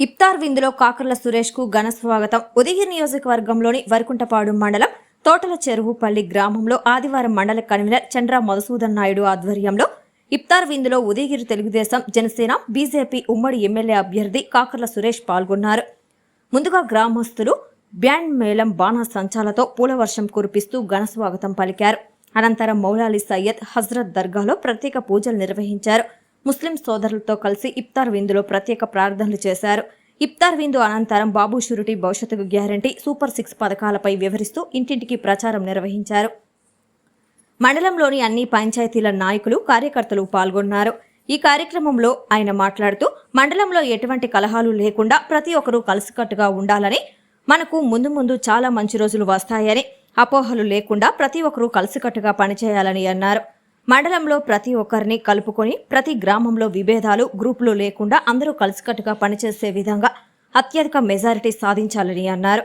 ఇఫ్తార్ విందులో కాకర్ల సురేష్కు ఘన స్వాగతం. ఉదయగిరి నియోజకవర్గంలోని వరకుంటపాడు మండలం తోటల చెరువుపల్లి గ్రామంలో ఆదివారం మండల కన్వీనర్ చంద్ర మధుసూదన్ నాయుడు ఆధ్వర్యంలో ఇఫ్తార్ విందులో ఉదయగిరి తెలుగుదేశం జనసేన బీజేపీ ఉమ్మడి ఎమ్మెల్యే అభ్యర్థి కాకర్ల సురేష్ పాల్గొన్నారు. ముందుగా గ్రామస్తులు బ్యాండ్ మేళం బాణా సంచాలతో పూలవర్షం కురిపిస్తూ ఘన స్వాగతం పలికారు. అనంతరం మౌలాలి సయ్యద్ హజ్రత్ దర్గాలో ప్రత్యేక పూజలు నిర్వహించారు. ముస్లిం సోదరులతో కలిసి ఇఫ్తార్ విందులో ప్రత్యేక ప్రార్థనలు చేశారు. ఇఫ్తార్ విందు అనంతరం బాబు షూరిటీ భవిష్యత్తుకు గ్యారంటీ సూపర్ సిక్స్ పథకాలపై వివరిస్తూ ఇంటింటికి ప్రచారం నిర్వహించారు. మండలంలోని అన్ని పంచాయతీల నాయకులు కార్యకర్తలు పాల్గొన్నారు. ఈ కార్యక్రమంలో ఆయన మాట్లాడుతూ మండలంలో ఎటువంటి కలహాలు లేకుండా ప్రతి ఒక్కరూ కలిసికట్టుగా ఉండాలని మనకు ముందు ముందు చాలా మంచి రోజులు వస్తాయని అపోహలు లేకుండా ప్రతి ఒక్కరూ కలిసికట్టుగా పనిచేయాలని అన్నారు. మండలంలో ప్రతి ఒక్కరిని కలుపుకొని ప్రతి గ్రామంలో విభేదాలు గ్రూపులు లేకుండా అందరూ కలిసికట్టుగా పనిచేసే విధంగా అత్యధిక మెజారిటీ సాధించాలని అన్నారు.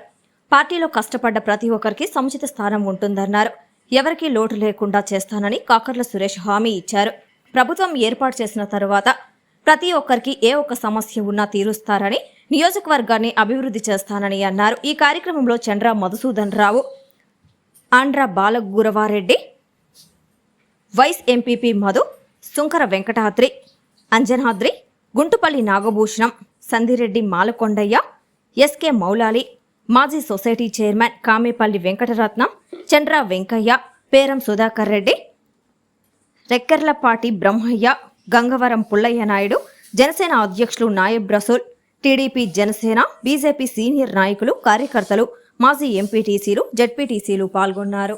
పార్టీలో కష్టపడ్డ ప్రతి ఒక్కరికి సముచిత స్థానం ఉంటుందన్నారు. ఎవరికీ లోటు లేకుండా చేస్తానని కాకర్ల సురేష్ హామీ ఇచ్చారు. ప్రభుత్వం ఏర్పాటు చేసిన తరువాత ప్రతి ఒక్కరికి ఏ ఒక్క సమస్య ఉన్నా తీరుస్తారని నియోజకవర్గాన్ని అభివృద్ధి చేస్తానని అన్నారు. ఈ కార్యక్రమంలో Chandra Madhusudan Rao Andhra Balaguravareddy vice MPP Madhu Sunkara Venkatadri Anjanadri Guntupalli Nagabhushanam Sandhireddy Malakondaiah SK Moulali మాజీ సొసైటీ చైర్మన్ కామేపల్లి వెంకటరత్నం చంద్ర వెంకయ్య పేరం సుధాకర్ రెడ్డి రెక్కర్లపాటి బ్రహ్మయ్య గంగవరం పుల్లయ్య నాయుడు జనసేన అధ్యక్షులు Nayab Rasool TDP Janasena BJP senior నాయకులు కార్యకర్తలు మాజీ ఎంపీటీసీలు జడ్పీటీసీలు పాల్గొన్నారు.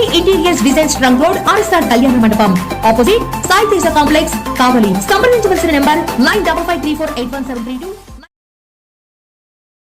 interiors designs trunk road RSR Kalyana Mandapam opposite Sai Teja complex Kavali సంప్రదించవలసిన number nine double five three four eight one seven three two